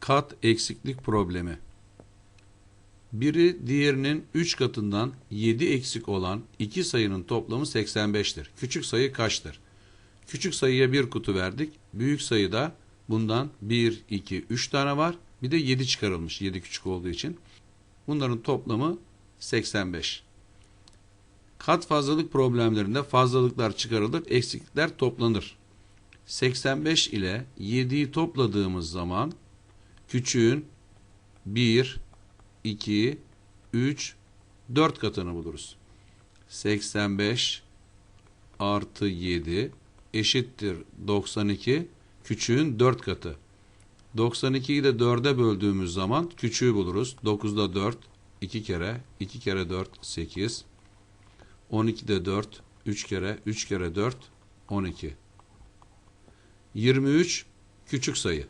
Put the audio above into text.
kat eksiklik problemi. Biri diğerinin 3 katından 7 eksik olan iki sayının toplamı 85'tir. Küçük sayı kaçtır? Küçük sayıya bir kutu verdik. Büyük sayıda bundan 1, 2, 3 tane var. Bir de 7 çıkarılmış 7 küçük olduğu için. Bunların toplamı 85. Kat fazlalık problemlerinde fazlalıklar çıkarılır, eksiklikler toplanır. 85 ile 7'yi topladığımız zaman küçüğün 1, 2, 3, 4 katını buluruz. 85 artı 7 eşittir 92 küçüğün 4 katı. 92'yi de 4'e böldüğümüz zaman küçüğü buluruz. 9'da 4 2 kere 2 kere 4 8 12'de 4 3 kere 3 kere 4 12 23 küçük sayı.